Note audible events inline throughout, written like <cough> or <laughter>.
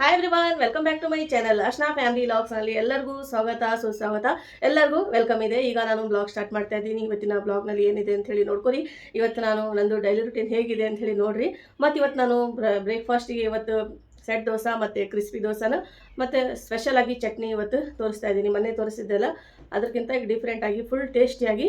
Hi everyone welcome back to my channel Ashna family ಲಾಗ್ಸ್ನಲ್ಲಿ ಎಲ್ಲರಿಗೂ ಸ್ವಾಗತ, ಸುಸ್ವಾಗತ. ಎಲ್ಲರಿಗೂ ವೆಲ್ಕಮ್ ಇದೆ. ಈಗ ನಾನು ಬ್ಲಾಗ್ ಸ್ಟಾರ್ಟ್ ಮಾಡ್ತಾ ಇದ್ದೀನಿ. ಇವತ್ತಿನ ಬ್ಲಾಗ್ನಲ್ಲಿ ಏನಿದೆ ಅಂತ ಹೇಳಿ ನೋಡ್ಕೊರಿ ಇವತ್ತು ನಾನು ನಂದು ಡೈಲಿ ರುಟೀನ್ ಹೇಗಿದೆ ಅಂತ ಹೇಳಿ ನೋಡ್ರಿ. ಮತ್ತು ಇವತ್ತು ನಾನು ಬ್ರೇಕ್ಫಾಸ್ಟಿಗೆ ಇವತ್ತು ಸೆಟ್ ದೋಸೆ ಮತ್ತು ಕ್ರಿಸ್ಪಿ ದೋಸೆನ ಮತ್ತು ಸ್ಪೆಷಲ್ ಆಗಿ ಚಟ್ನಿ ಇವತ್ತು ತೋರಿಸ್ತಾ ಇದ್ದೀನಿ. ಮೊನ್ನೆ ತೋರಿಸಿದ್ದೆಲ್ಲ ಅದಕ್ಕಿಂತ ಈಗ ಡಿಫ್ರೆಂಟ್ ಆಗಿ ಫುಲ್ ಟೇಸ್ಟಿಯಾಗಿ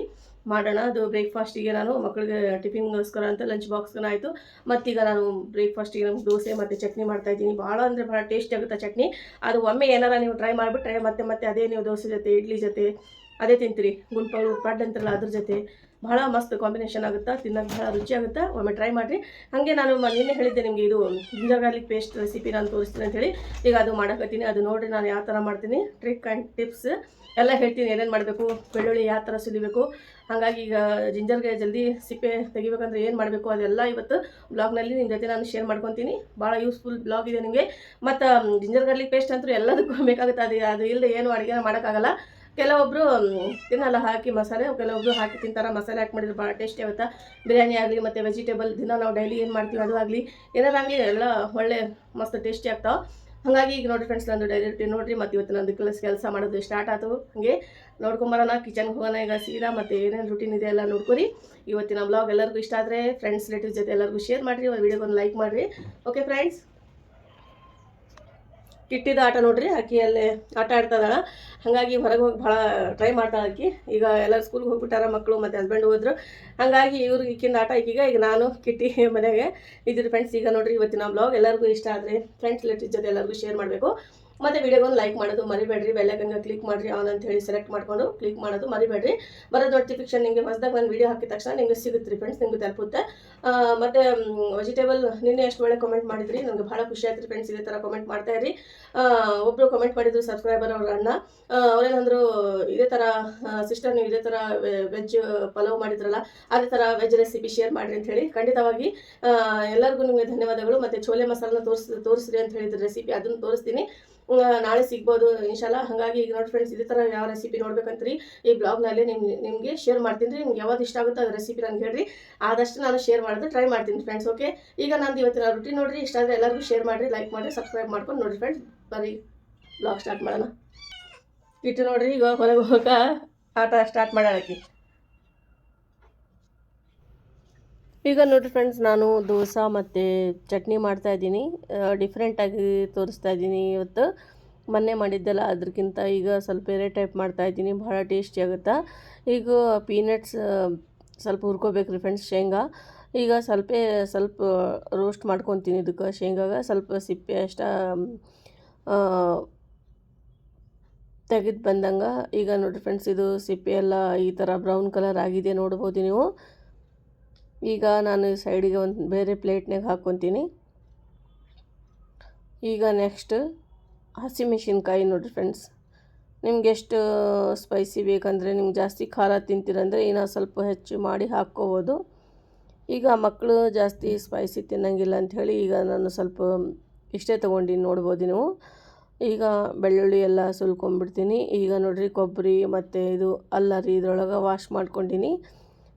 ಮಾಡೋಣ, ಅದು ಬ್ರೇಕ್ಫಾಸ್ಟಿಗೆ ನಾನು ಮಕ್ಕಳಿಗೆ ಟಿಫಿನ್ಗೋಸ್ಕರ ಅಂತ ಲಂಚ್ ಬಾಕ್ಸ್ಗೆ ಆಯಿತು. ಮತ್ತೀಗ ನಾನು ಬ್ರೇಕ್ಫಾಸ್ಟಿಗೆ ನಮ್ಗೆ ದೋಸೆ ಮತ್ತು ಚಟ್ನಿ ಮಾಡ್ತಾ ಇದ್ದೀನಿ. ಭಾಳ ಅಂದರೆ ಭಾಳ ಟೇಸ್ಟಿ ಆಗುತ್ತೆ ಚಟ್ನಿ. ಅದು ಒಮ್ಮೆ ಏನಾರ ನೀವು ಟ್ರೈ ಮಾಡಿಬಿಟ್ರೆ ಮತ್ತೆ ಮತ್ತೆ ಅದೇ ನೀವು ದೋಸೆ ಜೊತೆ, ಇಡ್ಲಿ ಜೊತೆ, ಅದೇ ತಿಂತೀರಿ. ಗುಂಡ್ಪಗಳು ಪಡ್ ಅಂತಾರಲ್ಲ ಅದ್ರ ಜೊತೆ. ಭಾಳ ಮಸ್ತ್ ಕಾಂಬಿನೇಷನ್ ಆಗುತ್ತೆ? ತಿನ್ನೋಕೆ ಭಾಳ ರುಚಿ ಆಗುತ್ತೆ? ಒಮ್ಮೆ ಟ್ರೈ ಮಾಡಿರಿ. ಹಾಗೆ ನಾನು ನಿನ್ನೆ ಹೇಳಿದ್ದೆ ನಿಮಗೆ ಇದು ಜಿಂಜರ್ ಗಾರ್ಲಿಕ್ ಪೇಸ್ಟ್ ರೆಸಿಪಿ ನಾನು ತೋರಿಸ್ತೀನಿ ಅಂತ ಹೇಳಿ. ಈಗ ಅದು ಮಾಡಕತ್ತೀನಿ ಅದು ನೋಡಿರಿ ನಾನು ಯಾವ ಥರ ಮಾಡ್ತೀನಿ. ಟ್ರಿಕ್ ಆ್ಯಂಡ್ ಟಿಪ್ಸ್ ಎಲ್ಲ ಹೇಳ್ತೀನಿ. ಏನೇನು ಮಾಡಬೇಕು? ಬೆಳ್ಳುಳ್ಳಿ ಯಾವ ಥರ ಸುಲಿಬೇಕು? ಹಾಗಾಗಿ ಈಗ ಜಿಂಜರ್ಗೆ ಜಲ್ದಿ ಸಿಪ್ಪೆ ತೆಗಿಬೇಕಂದ್ರೆ ಏನು ಮಾಡಬೇಕು? ಅದೆಲ್ಲ ಇವತ್ತು ಬ್ಲಾಗ್ನಲ್ಲಿ ನಿಮ್ಮ ಜೊತೆ ನಾನು ಶೇರ್ ಮಾಡ್ಕೊತೀನಿ. ಭಾಳ ಯೂಸ್ಫುಲ್ ಬ್ಲಾಗ್ ಇದೆ ನಿಮಗೆ. ಮತ್ತು ಜಿಂಜರ್ ಗಾರ್ಲಿಕ್ ಪೇಸ್ಟ್ ಅಂತೂ ಎಲ್ಲದಕ್ಕೂ <laughs> ಬೇಕಾಗುತ್ತೆ. ಅದು ಅದು ಇಲ್ಲದೆ ಏನು ಅಡುಗೆ ಮಾಡೋಕ್ಕಾಗಲ್ಲ ಕೆಲವೊಬ್ಬರು ತಿನ್ನಲ್ಲ ಹಾಕಿ ಮಸಾಲೆ ಕೆಲವೊಬ್ಬರು ಹಾಕಿ ತಿಂತಾರೆ. ಮಸಾಲೆ ಹಾಕಿ ಮಾಡಿದ್ರೆ ಭಾಳ ಟೇಸ್ಟಿ ಆಗುತ್ತೆ? ಬಿರಿಯಾನಿ ಆಗಲಿ ಮತ್ತು ವೆಜಿಟೇಬಲ್ ದಿನ ನಾವು ಡೈಲಿ ಏನು ಮಾಡ್ತೀವಿ ಅದು ಆಗಲಿ ಏನಾರಾಗಲಿ ಎಲ್ಲ ಒಳ್ಳೆ, ಮಸ್ತ್ ಟೇಸ್ಟಿ ಆಗ್ತಾವೆ. ಹಾಗಾಗಿ ಈಗ ನೋಡಿ ಫ್ರೆಂಡ್ಸ್ ನಂದು ಡೈಲಿ ನೋಡಿರಿ, ಮತ್ತು ಇವತ್ತು ನಂದು ಕೆಲಸ ಕೆಲಸ ಮಾಡೋದು ಸ್ಟಾರ್ಟ್ ಆಯ್ತು ಹಾಗೆ ನೋಡ್ಕೊಂಬರೋಣ ಕಿಚನ್ಗೆ ಹೋಗೋಣ ಈಗ ಸೀದಾ ಮತ್ತು ಏನೇನು ರೂಟೀನ್ ಇದೆ ಎಲ್ಲ ನೋಡ್ಕೊರಿ. ಇವತ್ತಿನ ಬ್ಲಾಗ್ ಎಲ್ಲರಿಗೂ ಇಷ್ಟ ಆದರೆ ಫ್ರೆಂಡ್ಸ್ ರಿಲೇಟಿವ್ಸ್ ಜೊತೆ ಎಲ್ಲರಿಗೂ ಶೇರ್ ಮಾಡಿರಿ ವಿಡಿಯೋಗೊಂದು ಲೈಕ್ ಮಾಡಿರಿ. ಓಕೆ ಫ್ರೆಂಡ್ಸ್ ಕಿಟ್ಟಿದ ಆಟ ನೋಡ್ರಿ ಆಕಿ ಅಲ್ಲಿ ಆಟ ಆಡ್ತದಾಳ ಹಾಗಾಗಿ ಹೊರಗೆ ಹೋಗಿ ಭಾಳ ಟ್ರೈ ಮಾಡ್ತಾಳೆ ಆಕಿ. ಈಗ ಎಲ್ಲರೂ ಸ್ಕೂಲ್ಗೆ ಹೋಗ್ಬಿಟ್ಟಾರ ಮಕ್ಕಳು ಮತ್ತು ಹಸ್ಬೆಂಡ್ ಹೋದ್ರು. ಹಾಗಾಗಿ ಇವ್ರಿಗೆ ಇಕ್ಕಿನ ಆಟ ಈಗೀಗ ಈಗ ನಾನು ಕಿಟ್ಟಿ <laughs> ಮನೆಗೆ. ಇದ್ರ ಫ್ರೆಂಡ್ಸ್ ಈಗ ನೋಡ್ರಿ, ಇವತ್ತಿನ ಬ್ಲಾಗ್ ಎಲ್ಲರಿಗೂ ಇಷ್ಟ ಆದರೆ ಫ್ರೆಂಡ್ಸ್ ರಿಲೇಟಿವ್ ಜೊತೆ ಎಲ್ಲರಿಗೂ ಶೇರ್ ಮಾಡಬೇಕು. ಮತ್ತು ವಿಡಿಯೋಗೊಂದು ಲೈಕ್ ಮಾಡೋದು ಮರಿಬೇಡ್ರಿ ಬೆಲ್ಲಕ್ಕಂಗೆ ಕ್ಲಿಕ್ ಮಾಡಿರಿ ಆನ್ ಅಂತ ಹೇಳಿ ಸೆಲೆಕ್ಟ್ ಮಾಡ್ಕೊಂಡು ಕ್ಲಿಕ್ ಮಾಡೋದು ಮರಿಬೇಡ್ರಿ. ಬರೋ ನೋಟಿಫಿಕೇಶನ್ ನಿಮಗೆ ಹೊಸದಾಗ ಒಂದು ವಿಡಿಯೋ ಹಾಕಿದ ತಕ್ಷಣ ನಿಮಗೆ ಸಿಗುತ್ತೆ ಫ್ರೆಂಡ್ಸ್ ನಿಮಗೆ ತಲುಪುತ್ತೆ. ಮತ್ತೆ ವೆಜಿಟೇಬಲ್ ನಿನ್ನೆ ಎಷ್ಟು ಒಳ್ಳೆ ಕಮೆಂಟ್ ಮಾಡಿದ್ರಿ, ನನಗೆ ಭಾಳ ಖುಷಿ ಆಯ್ತು ಫ್ರೆಂಡ್ಸ್ ಇದೇ ಥರ ಕಮೆಂಟ್ ಮಾಡ್ತಾ ಇರಿ. ಒಬ್ಬರು ಕಮೆಂಟ್ ಮಾಡಿದ್ರು ಸಬ್ಸ್ಕ್ರೈಬರ್ ಅವರನ್ನ ಅವರೇನಂದ್ರು ಇದೇ ಥರ ಸಿಸ್ಟರ್ ನೀವು ಇದೇ ಥರ ವೆಜ್ ಪಲಾವ್ ಮಾಡಿದ್ರಲ್ಲ, ಅದೇ ಥರ ವೆಜ್ ರೆಸಿಪಿ ಶೇರ್ ಮಾಡಿರಿ ಅಂತ ಹೇಳಿ. ಖಂಡಿತವಾಗಿ ಎಲ್ಲರಿಗೂ ನಿಮಗೆ ಧನ್ಯವಾದಗಳು. ಮತ್ತು ಚೋಲೆ ಮಸಾಲನ ತೋರಿಸ್, ತೋರಿಸ್ರಿ ಅಂತ ಹೇಳಿದ್ರು ರೆಸಿಪಿ ಅದನ್ನು ತೋರಿಸ್ತೀನಿ. ನಾಳೆ ಸಿಗ್ಬೋದು ಇನ್ಶಾಲ್ಲ ಹಾಗಾಗಿ ಈಗ ನೋಡಿ ಫ್ರೆಂಡ್ಸ್ ಇದೇ ಥರ ಯಾವ ರೆಸಿಪಿ ನೋಡ್ಬೇಕಂತ್ರಿ? ಈ ಬ್ಲಾಗ್ನಲ್ಲಿ ನಿಮ್ಗೆ ನಿಮಗೆ ಶೇರ್ ಮಾಡ್ತೀನಿ ರೀ. ನಿಮ್ಗೆ ಯಾವ್ದು ಇಷ್ಟ ಆಗುತ್ತೋ ಅದು ರೆಸಿಪಿ ನಾನು ಹೇಳಿರಿ. ಆದಷ್ಟು ನಾನು ಶೇರ್ ಮಾಡಿದ್ರೆ ಟ್ರೈ ಮಾಡ್ತೀನಿ ಫ್ರೆಂಡ್ಸ್ ಓಕೆ ಈಗ ನಂದು ಇವತ್ತಿನ ರೊಟ್ಟಿ ನೋಡಿರಿ. ಇಷ್ಟ ಆದರೆ ಎಲ್ಲರಿಗೂ ಶೇರ್ ಮಾಡಿರಿ ಲೈಕ್ ಮಾಡಿರಿ ಸಬ್ಸ್ಕ್ರೈಬ್ ಮಾಡ್ಕೊಂಡು ನೋಡಿರಿ ಫ್ರೆಂಡ್ಸ್ ಬರೀ ಬ್ಲಾಗ್ ಸ್ಟಾರ್ಟ್ ಮಾಡೋಣ. ಇಟ್ಟು ನೋಡಿರಿ, ಈಗ ಹೊರಗೆ ಹೋಗ ಆಟ ಸ್ಟಾರ್ಟ್ ಮಾಡೋಣಕಿ. ಈಗ ನೋಡಿರಿ ಫ್ರೆಂಡ್ಸ್ ನಾನು ದೋಸೆ ಮತ್ತು ಚಟ್ನಿ ಮಾಡ್ತಾ ಇದ್ದೀನಿ. ಡಿಫ್ರೆಂಟಾಗಿ ತೋರಿಸ್ತಾ ಇದ್ದೀನಿ ಇವತ್ತು. ಮೊನ್ನೆ ಮಾಡಿದ್ದೆಲ್ಲ ಅದಕ್ಕಿಂತ ಈಗ ಸ್ವಲ್ಪ ಬೇರೆ ಟೈಪ್ ಮಾಡ್ತಾ ಇದ್ದೀನಿ. ಭಾಳ ಟೇಸ್ಟಿ ಆಗುತ್ತೆ? ಈಗ ಪೀನಟ್ಸ್ ಸ್ವಲ್ಪ ಹುರ್ಕೋಬೇಕು ರೀ ಫ್ರೆಂಡ್ಸ್ ಶೇಂಗಾ. ಈಗ ಸ್ವಲ್ಪ ಸ್ವಲ್ಪ ರೋಸ್ಟ್ ಮಾಡ್ಕೊತೀನಿ ಇದಕ್ಕೆ ಶೇಂಗಾಗ. ಸ್ವಲ್ಪ ಸಿಪ್ಪೆ ಅಷ್ಟ ತೆಗೆದು ಬಂದಂಗೆ. ಈಗ ನೋಡಿರಿ ಫ್ರೆಂಡ್ಸ್ ಇದು ಸಿಪ್ಪೆ ಎಲ್ಲ ಈ ಥರ ಬ್ರೌನ್ ಕಲರ್ ಆಗಿದೆ ನೋಡ್ಬೋದು ನೀವು. ಈಗ ನಾನು ಸೈಡಿಗೆ ಒಂದು ಬೇರೆ ಪ್ಲೇಟ್ನಾಗ ಹಾಕ್ಕೊತೀನಿ. ಈಗ ನೆಕ್ಸ್ಟ್ ಹಸಿಮೆಣಸಿನ್ಕಾಯಿ ನೋಡಿರಿ ಫ್ರೆಂಡ್ಸ್. ನಿಮ್ಗೆ ಎಷ್ಟು ಸ್ಪೈಸಿ ಬೇಕಂದರೆ, ನಿಮ್ಗೆ ಜಾಸ್ತಿ ಖಾರ ತಿಂತೀರಂದರೆ ಇನ್ನೂ ಸ್ವಲ್ಪ ಹೆಚ್ಚು ಮಾಡಿ ಹಾಕ್ಕೋಬೋದು. ಈಗ ಮಕ್ಕಳು ಜಾಸ್ತಿ ಸ್ಪೈಸಿ ತಿನ್ನಂಗಿಲ್ಲ ಅಂಥೇಳಿ ಈಗ ನಾನು ಸ್ವಲ್ಪ ಇಷ್ಟೇ ತೊಗೊಂಡಿನಿ ನೋಡ್ಬೋದು ನೀವು. ಈಗ ಬೆಳ್ಳುಳ್ಳಿ ಎಲ್ಲ ಸುಲ್ಕೊಂಡ್ಬಿಡ್ತೀನಿ ಈಗ ನೋಡಿರಿ ಕೊಬ್ಬರಿ ಮತ್ತು ಇದು ಅಲ್ಲ ರೀ ಇದ್ರೊಳಗೆ ವಾಶ್ ಮಾಡ್ಕೊಂಡಿನಿ.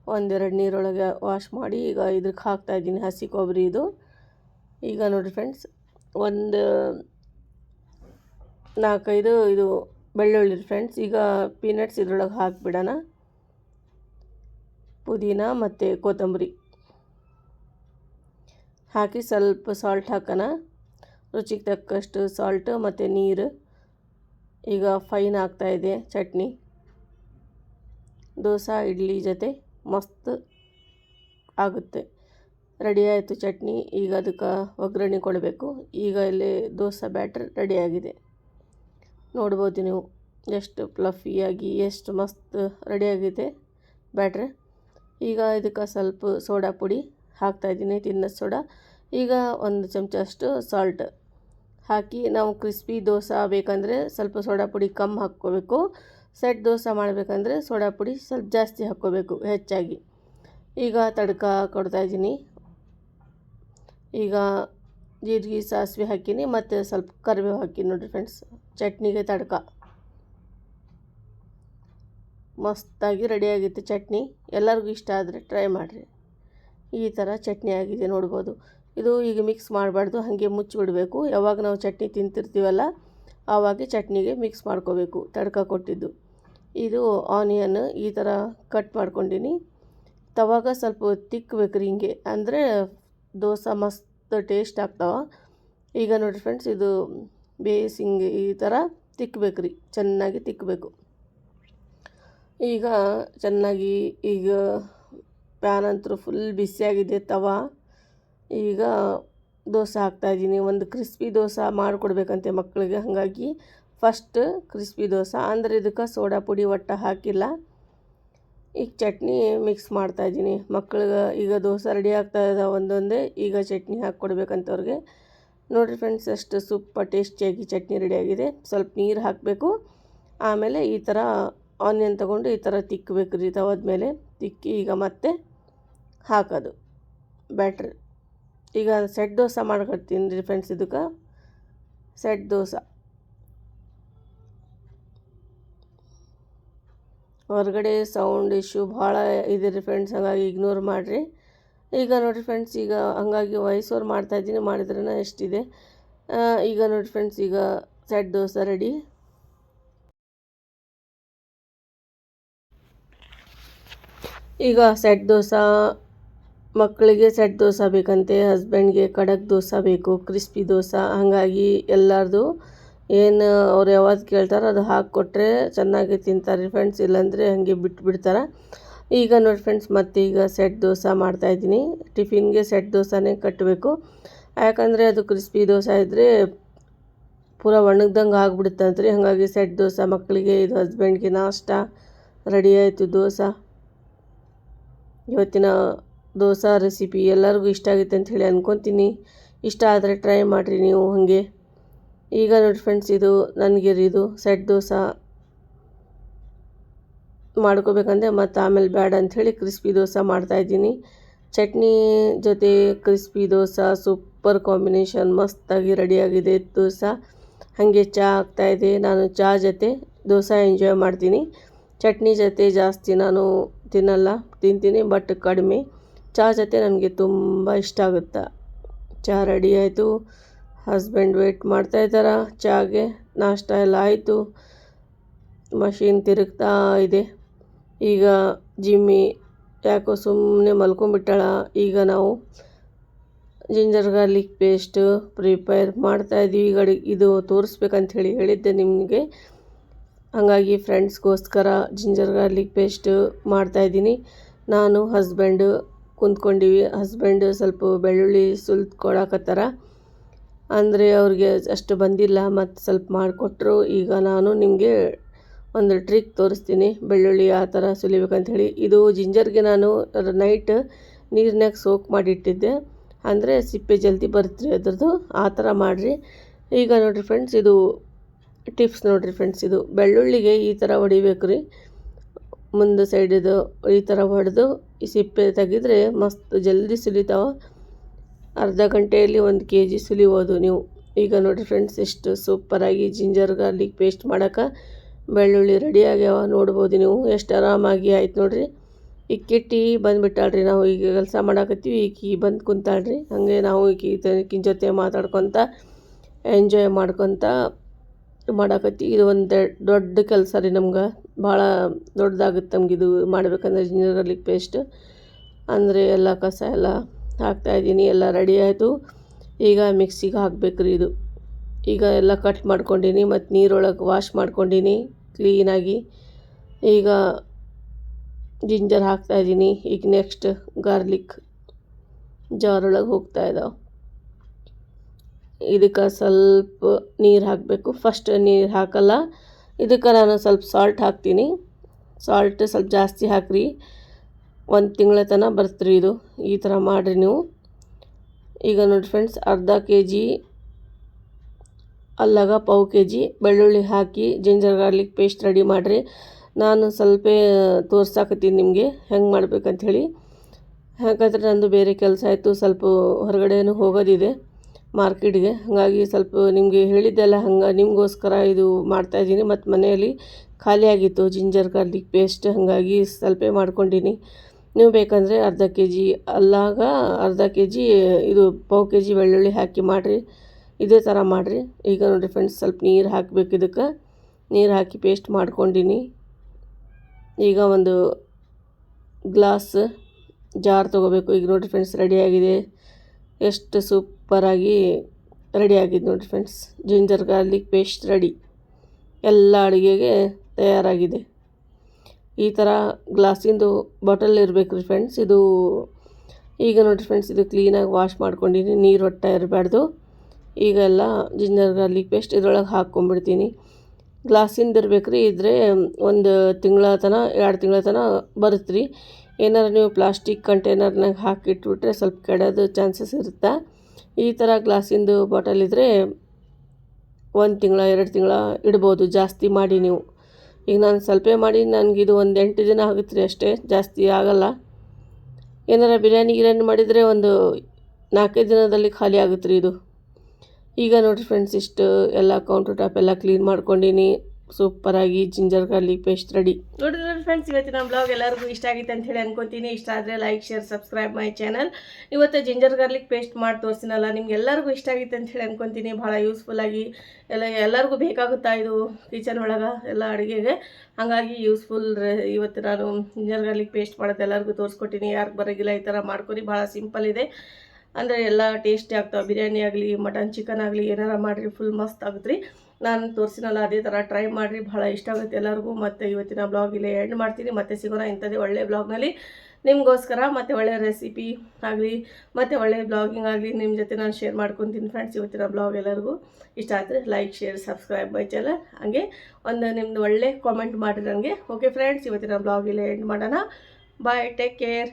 ಒಂದೆರಡು ನೀರೊಳಗೆ ವಾಶ್ ಮಾಡಿ ಈಗ ಇದಕ್ಕೆ ಹಾಕ್ತಾಯಿದ್ದೀನಿ ಹಸಿ ಕೊಬ್ಬರಿ ಇದು. ಈಗ ನೋಡಿರಿ ಫ್ರೆಂಡ್ಸ್ ಒಂದು ನಾಲ್ಕೈದು ಇದು ಬೆಳ್ಳುಳ್ಳಿ ಫ್ರೆಂಡ್ಸ್ ಈಗ ಪೀನಟ್ಸ್ ಇದ್ರೊಳಗೆ ಹಾಕಿಬಿಡೋಣ. ಪುದೀನ ಮತ್ತು ಕೊತ್ತಂಬರಿ. ಹಾಕಿ ಸ್ವಲ್ಪ ಸಾಲ್ಟ್ ಹಾಕೋಣ. ರುಚಿಗೆ ತಕ್ಕಷ್ಟು ಸಾಲ್ಟ್ ಮತ್ತು ನೀರು. ಈಗ ಫೈನ್ ಆಗ್ತಾಯಿದೆ ಚಟ್ನಿ. ದೋಸೆ, ಇಡ್ಲಿ ಜೊತೆ. ಮಸ್ತ್ ಆಗುತ್ತೆ. ರೆಡಿ ಆಯಿತು ಚಟ್ನಿ. ಈಗ ಅದಕ್ಕೆ ಒಗ್ಗರಣೆ ಕೊಡಬೇಕು. ಈಗ ಇಲ್ಲಿ ದೋಸೆ ಬ್ಯಾಟ್ರ್ ರೆಡಿಯಾಗಿದೆ ನೋಡ್ಬೋದು ನೀವು ಎಷ್ಟು ಫ್ಲಫಿಯಾಗಿ ಎಷ್ಟು ಮಸ್ತ್ ರೆಡಿಯಾಗಿದೆ ಬ್ಯಾಟ್ರ್. ಈಗ ಇದಕ್ಕೆ ಸ್ವಲ್ಪ ಸೋಡಾ ಪುಡಿ ಹಾಕ್ತಾಯಿದ್ದೀನಿ ತಿನ್ನ ಸೋಡಾ. ಈಗ ಒಂದು ಚಮಚ ಅಷ್ಟು ಸಾಲ್ಟ್ ಹಾಕಿ ನಾವು ಕ್ರಿಸ್ಪಿ ದೋಸೆ ಬೇಕಂದರೆ ಸ್ವಲ್ಪ ಸೋಡಾ ಪುಡಿ ಕಮ್ಮಿ ಹಾಕ್ಕೋಬೇಕು. ಸೆಟ್ ದೋಸೆ ಮಾಡಬೇಕಂದ್ರೆ ಸೋಡಾ ಪುಡಿ ಸ್ವಲ್ಪ ಜಾಸ್ತಿ ಹಾಕ್ಕೋಬೇಕು ಹೆಚ್ಚಾಗಿ. ಈಗ ತಡ್ಕ ಕೊಡ್ತಾಯಿದ್ದೀನಿ ಈಗ ಜೀರಿಗೆ ಸಾಸಿವೆ ಹಾಕೀನಿ, ಮತ್ತು ಸ್ವಲ್ಪ ಕರಿಬೇವು ಹಾಕಿ ನೋಡಿರಿ ಫ್ರೆಂಡ್ಸ್ ಚಟ್ನಿಗೆ ತಡ್ಕ. ಮಸ್ತಾಗಿ ರೆಡಿಯಾಗಿತ್ತು ಚಟ್ನಿ. ಎಲ್ಲರಿಗೂ ಇಷ್ಟ ಆದರೆ ಟ್ರೈ ಮಾಡಿರಿ. ಈ ಥರ ಚಟ್ನಿ ಆಗಿದೆ ನೋಡ್ಬೋದು. ಇದು ಈಗ ಮಿಕ್ಸ್ ಮಾಡಬಾರ್ದು, ಹಾಗೆ ಮುಚ್ಚಿಬಿಡಬೇಕು. ಯಾವಾಗ ನಾವು ಚಟ್ನಿ ತಿಂತಿರ್ತೀವಲ್ಲ, ಆವಾಗ ಚಟ್ನಿಗೆ ಮಿಕ್ಸ್ ಮಾಡ್ಕೋಬೇಕು, ತಡ್ಕ ಕೊಟ್ಟಿದ್ದು. ಇದು ಆನಿಯನ್ ಈ ಥರ ಕಟ್ ಮಾಡ್ಕೊಂಡಿನಿ. ತವಾಗ ಸ್ವಲ್ಪ ತಿಕ್ಬೇಕು ರೀ ಹಿಂಗೆ. ಅಂದರೆ ದೋಸೆ ಮಸ್ತ್ ಟೇಸ್ಟ್ ಆಗ್ತಾವ. ಈಗ ನೋಡಿರಿ ಫ್ರೆಂಡ್ಸ್ ಇದು ಬೇಯಿಸಿ ಹಿಂಗೆ ಈ ಥರ ತಿಕ್ಬೇಕು ರೀ ಚೆನ್ನಾಗಿ ತಿಕ್ಕಬೇಕು ಈಗ ಚೆನ್ನಾಗಿ ಈಗ ಪ್ಯಾನ್ ಅಂತೂ ಫುಲ್ ಬಿಸಿಯಾಗಿದೆ ತವ. ಈಗ ದೋಸೆ ಹಾಕ್ತಾಯಿದ್ದೀನಿ ಒಂದು ಕ್ರಿಸ್ಪಿ ದೋಸೆ ಮಾಡಿಕೊಡ್ಬೇಕಂತೆ ಮಕ್ಕಳಿಗೆ ಹಾಗಾಗಿ ಫಸ್ಟ್ ಕ್ರಿಸ್ಪಿ ದೋಸೆ, ಅಂದ್ರೆ ಇದಕ್ಕೆ ಸೋಡಾ ಪುಡಿ ಒಟ್ಟು ಹಾಕಿಲ್ಲ. ಈಗ ಚಟ್ನಿ ಮಿಕ್ಸ್ ಮಾಡ್ತಾಯಿದ್ದೀನಿ ಮಕ್ಳಿಗೆ ಈಗ ದೋಸೆ ರೆಡಿ ಆಗ್ತಾ ಇದೆ ಒಂದೊಂದೇ, ಈಗ ಚಟ್ನಿ ಹಾಕ್ಕೊಡ್ಬೇಕಂತವ್ರಿಗೆ ನೋಡಿರಿ ಫ್ರೆಂಡ್ಸ್ ಅಷ್ಟು ಸೂಪರ್ ಟೇಸ್ಟಿಯಾಗಿ ಚಟ್ನಿ ರೆಡಿಯಾಗಿದೆ ಸ್ವಲ್ಪ ನೀರು ಹಾಕಬೇಕು. ಆಮೇಲೆ ಈ ಥರ ಆನಿಯನ್ ತೊಗೊಂಡು ಈ ಥರ ತಿಕ್ಕಬೇಕು ರೀ ಮೇಲೆ. ತಿಕ್ಕಿ ಈಗ ಮತ್ತೆ ಹಾಕೋದು. ಬ್ಯಾಟ್ರಿ ಈಗ ಸೆಟ್ ದೋಸೆ ಮಾಡ್ಕೊಡ್ತೀನಿ ರೀ ಫ್ರೆಂಡ್ಸ್ ಇದಕ್ಕೆ. ಸೆಟ್ ದೋಸೆ. ಹೊರಗಡೆ ಸೌಂಡ್ ಇಶ್ಯೂ ಭಾಳ ಇದೆ ರೀ ಫ್ರೆಂಡ್ಸ್ ಹಾಗಾಗಿ ಇಗ್ನೋರ್ ಮಾಡಿರಿ. ಈಗ ನೋಡಿರಿ ಫ್ರೆಂಡ್ಸ್ ಈಗ ಹಾಗಾಗಿ ವಾಯ್ಸ್ ಓವರ್ ಮಾಡ್ತಾಯಿದ್ದೀನಿ ಮಾಡಿದ್ರೇ ಎಷ್ಟಿದೆ? ಈಗ ನೋಡಿ ಫ್ರೆಂಡ್ಸ್ ಈಗ ಸೆಟ್ ದೋಸೆ ರೆಡಿ ಈಗ ಸೆಟ್ ದೋಸೆ, ಮಕ್ಕಳಿಗೆ ಸೆಟ್ ದೋಸೆ ಬೇಕಂತೆ ಹಸ್ಬೆಂಡ್ಗೆ ಕಡಕ್ ದೋಸೆ ಬೇಕು ಕ್ರಿಸ್ಪಿ ದೋಸೆ, ಹಾಗಾಗಿ ಎಲ್ಲರದು ಏನು ಅವ್ರು ಯಾವ್ದು ಕೇಳ್ತಾರೋ ಅದು ಹಾಕ್ಕೊಟ್ರೆ ಚೆನ್ನಾಗಿ ತಿಂತಾರೆ ಫ್ರೆಂಡ್ಸ್ ಇಲ್ಲಾಂದರೆ ಹಾಗೆ ಬಿಟ್ಬಿಡ್ತಾರೆ ಈಗ ನೋಡಿ ಫ್ರೆಂಡ್ಸ್ ಮತ್ತೆ ಈಗ ಸೆಟ್ ದೋಸೆ ಮಾಡ್ತಾಯಿದ್ದೀನಿ ಟಿಫಿನ್ಗೆ ಸೆಟ್ ದೋಸೆನೇ ಕಟ್ಟಬೇಕು ಯಾಕಂದರೆ ಅದು ಕ್ರಿಸ್ಪಿ ದೋಸೆ ಇದ್ದರೆ ಪೂರ ಒಣಗ್ದಂಗೆ ಆಗ್ಬಿಡುತ್ತಂತ್ರಿ ಹಾಗಾಗಿ ಸೆಟ್ ದೋಸೆ ಮಕ್ಕಳಿಗೆ ಇದು ಹಸ್ಬೆಂಡ್ಗೆ ನಾಷ್ಟ ರೆಡಿ ಆಯಿತು ದೋಸೆ. ಇವತ್ತಿನ ದೋಸೆ ರೆಸಿಪಿ ಎಲ್ಲರಿಗೂ ಇಷ್ಟ ಆಗುತ್ತೆ ಅಂತ ಹೇಳಿ ಅಂದ್ಕೊತೀನಿ ಇಷ್ಟ ಆದರೆ ಟ್ರೈ ಮಾಡಿರಿ ನೀವು ಹಾಗೆ. ಈಗ ನೋಡಿ ಫ್ರೆಂಡ್ಸ್ ಇದು ನನಗೆ ಇದು ಸೆಟ್ ದೋಸೆ ಮಾಡ್ಕೋಬೇಕಂದ್ರೆ ಮತ್ತು ಆಮೇಲೆ ಬೇಡ ಅಂಥೇಳಿ ಕ್ರಿಸ್ಪಿ ದೋಸೆ ಮಾಡ್ತಾಯಿದ್ದೀನಿ ಚಟ್ನಿ ಜೊತೆ ಕ್ರಿಸ್ಪಿ ದೋಸೆ ಸೂಪರ್ ಕಾಂಬಿನೇಷನ್ ಮಸ್ತಾಗಿ ರೆಡಿಯಾಗಿದೆ ದೋಸೆ. ಹಾಗೆ ಚಹಾ ಆಗ್ತಾಯಿದೆ ನಾನು ಚಹಾ ಜೊತೆ ದೋಸೆ ಎಂಜಾಯ್ ಮಾಡ್ತೀನಿ. ಚಟ್ನಿ ಜೊತೆ ಜಾಸ್ತಿ ನಾನು ತಿನ್ನಲ್ಲ, ತಿಂತೀನಿ ಬಟ್ ಕಡಿಮೆ. ಚಹಾ ಜೊತೆ ನನಗೆ ತುಂಬ ಇಷ್ಟ ಆಗುತ್ತೆ. ಚಹಾ ರೆಡಿ ಆಯಿತು. ಹಸ್ಬೆಂಡ್ ವೇಟ್ ಇದ್ದಾರಾ? ಚಾಗೆ, ನಾಷ್ಟ ಎಲ್ಲ ಆಯಿತು. ಮಷೀನ್ ತಿರುಗ್ತಾ ಇದೆ. ಈಗ ಜಿಮ್ಮಿ ಯಾಕೋ ಸುಮ್ಮನೆ ಮಲ್ಕೊಂಬಿಟ್ಟಾಳ ಈಗ ನಾವು ಜಿಂಜರ್ ಗಾರ್ಲಿಕ್ ಪೇಸ್ಟ್ ಪ್ರಿಪೇರ್ ಮಾಡ್ತಾಯಿದ್ದೀವಿ ಈಗ ಇದು ತೋರಿಸ್ಬೇಕಂತ ಹೇಳಿ ಹೇಳಿದ್ದೆ ನಿಮಗೆ. ಹಾಗಾಗಿ ಫ್ರೆಂಡ್ಸ್ಗೋಸ್ಕರ ಜಿಂಜರ್ ಗಾರ್ಲಿಕ್ ಪೇಸ್ಟ್ ಮಾಡ್ತಾಯಿದ್ದೀನಿ ನಾನು ಹಸ್ಬೆಂಡು ಕುಂತ್ಕೊಂಡಿವಿ. ಹಸ್ಬೆಂಡು ಸ್ವಲ್ಪ ಬೆಳ್ಳುಳ್ಳಿ ಸುಲ್ದು ಕೊಡಕತ್ತಾರ ಅಂದರೆ ಅವ್ರಿಗೆ ಅಷ್ಟು ಬಂದಿಲ್ಲ, ಮತ್ತು ಸ್ವಲ್ಪ ಮಾಡಿಕೊಟ್ರು. ಈಗ ನಾನು ನಿಮಗೆ ಒಂದು ಟ್ರಿಕ್ ತೋರಿಸ್ತೀನಿ. ಬೆಳ್ಳುಳ್ಳಿ ಆ ಥರ ಸುಲಿಬೇಕಂಥೇಳಿ ಇದು ಜಿಂಜರ್ಗೆ ನಾನು ನೈಟ್ ನೀರಿನಾಗ ಸೋಕ್ ಮಾಡಿಟ್ಟಿದ್ದೆ. ಅಂದರೆ ಸಿಪ್ಪೆ ಜಲ್ದಿ ಬರುತ್ತೆ ಅದರದ್ದು. ಆ ಥರ ಮಾಡಿರಿ. ಈಗ ನೋಡಿರಿ ಫ್ರೆಂಡ್ಸ್ ಇದು ಟಿಪ್ಸ್ ನೋಡಿರಿ ಫ್ರೆಂಡ್ಸ್ ಇದು ಬೆಳ್ಳುಳ್ಳಿಗೆ ಈ ಥರ ಹೊಡಿಬೇಕು ರೀ ಮುಂದೆ ಸೈಡಿದು ಈ ಥರ ಹೊಡೆದು ಈ ಸಿಪ್ಪೆ ತೆಗೆದ್ರೆ ಮಸ್ತ್ ಜಲ್ದಿ ಸುಲಿತಾವ. ಅರ್ಧ ಗಂಟೆಯಲ್ಲಿ ಒಂದು ಕೆ ಜಿ ಸುಲಿಬೋದು ನೀವು. ಈಗ ನೋಡಿರಿ ಫ್ರೆಂಡ್ಸ್ ಎಷ್ಟು ಸೂಪರಾಗಿ ಜಿಂಜರ್ ಗಾರ್ಲಿಕ್ ಪೇಸ್ಟ್ ಮಾಡೋಕೆ ಬೆಳ್ಳುಳ್ಳಿ ರೆಡಿ ಆಗ್ಯಾವ ನೋಡ್ಬೋದು ನೀವು. ಎಷ್ಟು ಆರಾಮಾಗಿ ಆಯ್ತು ನೋಡಿರಿ. ಈಗ ಕಿಟ್ಟಿ ಬಂದುಬಿಟ್ಟಾಳ್ರಿ ನಾವು. ಈಗ ಕೆಲಸ ಮಾಡಾಕತ್ತೀವಿ ಈಕಿ ಬಂದು ಕುಂತಾಳ್ರಿ. ಹಾಗೆ ನಾವು ಈಕಿ ಈಕಿನ ಜೊತೆ ಮಾತಾಡ್ಕೊತ ಎಂಜಾಯ್ ಮಾಡ್ಕೊತ ಮಾಡಾಕತ್ತಿ ಇದು ಒಂದು ದೊಡ್ಡ ಕೆಲಸ ರೀ ನಮ್ಗೆ. ಭಾಳ ದೊಡ್ಡದಾಗುತ್ತೆ ನಮ್ಗೆ ಇದು ಮಾಡ್ಬೇಕಂದ್ರೆ ಜಿಂಜರ್ ಗಾರ್ಲಿಕ್ ಪೇಸ್ಟ್ ಅಂದರೆ ಎಲ್ಲ ಕಸ ಎಲ್ಲ ಹಾಕ್ತಾಯಿದ್ದೀನಿ ಎಲ್ಲ ರೆಡಿ ಆಯಿತು. ಈಗ ಮಿಕ್ಸಿಗೆ ಹಾಕ್ಬೇಕು ರೀ ಇದು. ಈಗ ಎಲ್ಲ ಕಟ್ ಮಾಡ್ಕೊಂಡೀನಿ ಮತ್ತು ನೀರೊಳಗೆ ವಾಶ್ ಮಾಡ್ಕೊಂಡೀನಿ ಕ್ಲೀನಾಗಿ ಈಗ ಜಿಂಜರ್ ಹಾಕ್ತಾಯಿದ್ದೀನಿ ಈಗ ನೆಕ್ಸ್ಟ್ ಗಾರ್ಲಿಕ್ ಜಾರೊಳಗೆ ಹೋಗ್ತಾ ಇದ್ದಾವೆ ಇದಕ್ಕೆ ಸ್ವಲ್ಪ ನೀರು ಹಾಕಬೇಕು. ಫಸ್ಟ್ ನೀರು ಹಾಕಲ್ಲ. ಇದಕ್ಕೆ ನಾನು ಸ್ವಲ್ಪ ಸಾಲ್ಟ್ ಹಾಕ್ತೀನಿ. ಸಾಲ್ಟ್ ಸ್ವಲ್ಪ ಜಾಸ್ತಿ ಹಾಕಿರಿ. ಒಂದು ತಿಂಗಳ ತನಕ ಬರ್ತೀರಿ ಇದು. ಈ ಥರ ಮಾಡಿರಿ ನೀವು. ಈಗ ನೋಡಿ ಫ್ರೆಂಡ್ಸ್ ಅರ್ಧ ಕೆ ಜಿ ಅಲ್ಲಾಗ ಪಾವು ಕೆ ಜಿ ಬೆಳ್ಳುಳ್ಳಿ ಹಾಕಿ ಜಿಂಜರ್ ಗಾರ್ಲಿಕ್ ಪೇಸ್ಟ್ ರೆಡಿ ಮಾಡಿರಿ. ನಾನು ಸ್ವಲ್ಪ ತೋರ್ಸಾಕತ್ತೀನಿ ನಿಮಗೆ ಹೆಂಗೆ ಹೇಳಿ ಹಾಗಾದ್ರೆ ನಂದು ಬೇರೆ ಕೆಲಸ ಆಯಿತು, ಸ್ವಲ್ಪ ಹೊರಗಡೆನೂ ಹೋಗೋದಿದೆ ಮಾರ್ಕೆಟ್ಗೆ. ಹಾಗಾಗಿ ಸ್ವಲ್ಪ ನಿಮಗೆ ಹೇಳಿದ್ದೆಲ್ಲ ಹಂಗೆ, ನಿಮಗೋಸ್ಕರ ಇದು ಮಾಡ್ತಾಯಿದ್ದೀನಿ ಮತ್ತು ಮನೆಯಲ್ಲಿ ಖಾಲಿ ಆಗಿತ್ತು ಜಿಂಜರ್ ಗಾರ್ಲಿಕ್ ಪೇಸ್ಟ್ ಹಾಗಾಗಿ ಸ್ವಲ್ಪ ಮಾಡ್ಕೊಂಡೀನಿ. ನೀವು ಬೇಕಂದರೆ ಅರ್ಧ ಕೆ ಜಿ ಅಲ್ಲಾಗ ಅರ್ಧ ಕೆ ಜಿ ಇದು ಪಾವು ಕೆ ಜಿ ಬೆಳ್ಳುಳ್ಳಿ ಹಾಕಿ ಮಾಡಿರಿ. ಇದೇ ಥರ ಮಾಡಿರಿ. ಈಗ ನೋಡಿರಿ ಫ್ರೆಂಡ್ಸ್ ಸ್ವಲ್ಪ ನೀರು ಹಾಕಬೇಕು ಇದಕ್ಕೆ. ನೀರು ಹಾಕಿ ಪೇಸ್ಟ್ ಮಾಡ್ಕೊಂಡಿನಿ. ಈಗ ಒಂದು ಗ್ಲಾಸ್ ಜಾರ್ ತೊಗೋಬೇಕು. ಈಗ ನೋಡಿರಿ ಫ್ರೆಂಡ್ಸ್ ರೆಡಿಯಾಗಿದೆ ಎಷ್ಟು ಸೂಪರಾಗಿ ರೆಡಿ ಆಗಿದೆ ನೋಡಿರಿ friends ginger garlic paste ready ಎಲ್ಲ ಅಡುಗೆಗೆ ತಯಾರಾಗಿದೆ. ಈ ಥರ ಗ್ಲಾಸಿಂದು ಬಾಟಲ್ ಇರಬೇಕು ರೀ ಫ್ರೆಂಡ್ಸ್ ಇದು ಈಗ ನೋಡಿರಿ ಫ್ರೆಂಡ್ಸ್ ಇದು ಕ್ಲೀನಾಗಿ ವಾಶ್ ಮಾಡ್ಕೊಂಡೀನಿ. ನೀರು ಒಟ್ಟ ಇರಬಾರ್ದು ಈಗ ಎಲ್ಲ ಜಿಂಜರ್ ಗಾರ್ಲಿಕ್ ಪೇಸ್ಟ್ ಇದ್ರೊಳಗೆ ಹಾಕ್ಕೊಂಬಿಡ್ತೀನಿ ಗ್ಲಾಸಿಂದ ಇರ್ಬೇಕು ರೀ, ಇದ್ರೆ ಒಂದು ತಿಂಗಳ ತನ, ಎರಡು ತಿಂಗಳ ತನ ಬರುತ್ತೆ ರೀ. ಏನಾರು ನೀವು ಪ್ಲಾಸ್ಟಿಕ್ ಕಂಟೈನರ್ನಾಗ ಹಾಕಿಟ್ಬಿಟ್ರೆ ಸ್ವಲ್ಪ ಕೆಡೋದು ಚಾನ್ಸಸ್ ಇರುತ್ತೆ? ಈ ಥರ ಗ್ಲಾಸಿಂದು ಬಾಟಲ್ ಇದ್ದರೆ ಒಂದು ತಿಂಗಳ, ಎರಡು ತಿಂಗಳ ಇಡ್ಬೋದು. ಜಾಸ್ತಿ ಮಾಡಿ ನೀವು. ಈಗ ನಾನು ಸ್ವಲ್ಪ ಮಾಡಿ ನನಗಿದು ಒಂದು ಎಂಟು ದಿನ ಆಗುತ್ತೆ ರೀ ಅಷ್ಟೇ, ಜಾಸ್ತಿ ಆಗೋಲ್ಲ. ಏನಾರ ಬಿರಿಯಾನಿ ಗಿರಿಯಾನಿ ಮಾಡಿದರೆ ಒಂದು ನಾಲ್ಕೈದು ದಿನದಲ್ಲಿ ಖಾಲಿ ಆಗುತ್ತೆ ರೀ ಇದು. ಈಗ ನೋಡಿರಿ ಫ್ರೆಂಡ್ಸ್ ಇಷ್ಟು ಎಲ್ಲ ಕೌಂಟರ್ ಟಾಪ್ ಎಲ್ಲ ಕ್ಲೀನ್ ಮಾಡ್ಕೊಂಡಿನಿ. ಸೂಪರಾಗಿ ಜಿಂಜರ್ ಗಾರ್ಲಿಕ್ ಪೇಸ್ಟ್ ರೆಡಿ ನೋಡಿದ್ರೆ ಫ್ರೆಂಡ್ಸ್ ಇವತ್ತಿನ ಬ್ಲಾಗ್ ಎಲ್ಲರಿಗೂ ಇಷ್ಟ ಆಗಿತ್ತು ಅಂತ ಹೇಳಿ ಅನ್ಕೊಂತೀನಿ. ಇಷ್ಟ ಆದರೆ like share subscribe my channel ಇವತ್ತು ಜಿಂಜರ್ ಗಾರ್ಲಿಕ್ ಪೇಸ್ಟ್ ಮಾಡಿ ತೋರಿಸಿನಲ್ಲ ನಿಮ್ಗೆ ಎಲ್ಲರಿಗೂ ಇಷ್ಟ ಆಗಿತ್ತು ಅಂತ ಹೇಳಿ ಅನ್ಕೊಂತೀನಿ. ಭಾಳ ಯೂಸ್ಫುಲ್ಲಾಗಿ ಎಲ್ಲ, ಎಲ್ಲರಿಗೂ ಬೇಕಾಗುತ್ತಾ ಇದು ಕಿಚನ್ ಒಳಗೆ ಎಲ್ಲ ಅಡುಗೆಗೆ? ಹಾಗಾಗಿ ಯೂಸ್ಫುಲ್ ಇವತ್ತು ನಾನು ಜಿಂಜರ್ ಗಾರ್ಲಿಕ್ ಪೇಸ್ಟ್ ಮಾಡೋದು ಎಲ್ಲರಿಗೂ ತೋರಿಸ್ಕೊಟ್ಟಿನಿ. ಯಾರಿಗೆ ಬರೋಗಿಲ್ಲ ಈ ಥರ ಮಾಡ್ಕೊರಿ ಭಾಳ ಸಿಂಪಲ್ ಇದೆ. ಅಂದರೆ ಎಲ್ಲ ಟೇಸ್ಟಿ ಆಗ್ತಾವೆ. ಬಿರಿಯಾನಿ ಆಗಲಿ ಮಟನ್ ಚಿಕನ್ ಆಗಲಿ, ಏನಾರ ಮಾಡಿರಿ ಫುಲ್ ಮಸ್ತ್ ಆಗುತ್ತೆ ರೀ ನಾನು ತೋರಿಸಿನಲ್ಲ, ಅದೇ ಥರ ಟ್ರೈ ಮಾಡಿರಿ ಭಾಳ ಇಷ್ಟ ಆಗುತ್ತೆ ಎಲ್ಲರಿಗೂ. ಮತ್ತು ಇವತ್ತಿನ ಬ್ಲಾಗ್ ಇಲ್ಲೇ ಎಂಡ್ ಮಾಡ್ತೀನಿ. ಮತ್ತೆ ಸಿಗೋಣ ಇಂಥದ್ದೇ ಒಳ್ಳೆ ಬ್ಲಾಗ್ನಲ್ಲಿ ನಿಮಗೋಸ್ಕರ ಮತ್ತು ಒಳ್ಳೆಯ ರೆಸಿಪಿ ಆಗಲಿ, ಮತ್ತು ಒಳ್ಳೆಯ ಬ್ಲಾಗಿಂಗ್ ಆಗಲಿ ನಿಮ್ಮ ಜೊತೆ ನಾನು ಶೇರ್ ಮಾಡ್ಕೊತೀನಿ ಫ್ರೆಂಡ್ಸ್ ಇವತ್ತಿನ ಬ್ಲಾಗ್ ಎಲ್ಲರಿಗೂ. ಇಷ್ಟ ಆದರೆ like share subscribe by channel ಹಾಗೆ ಒಂದು ನಿಮ್ಮದು ಒಳ್ಳೆ ಕಾಮೆಂಟ್ ಮಾಡಿರಿ ನನಗೆ ಓಕೆ ಫ್ರೆಂಡ್ಸ್ ಇವತ್ತಿನ ಬ್ಲಾಗ್ ಇಲ್ಲೇ ಎಂಡ್ ಮಾಡೋಣ. Bye take care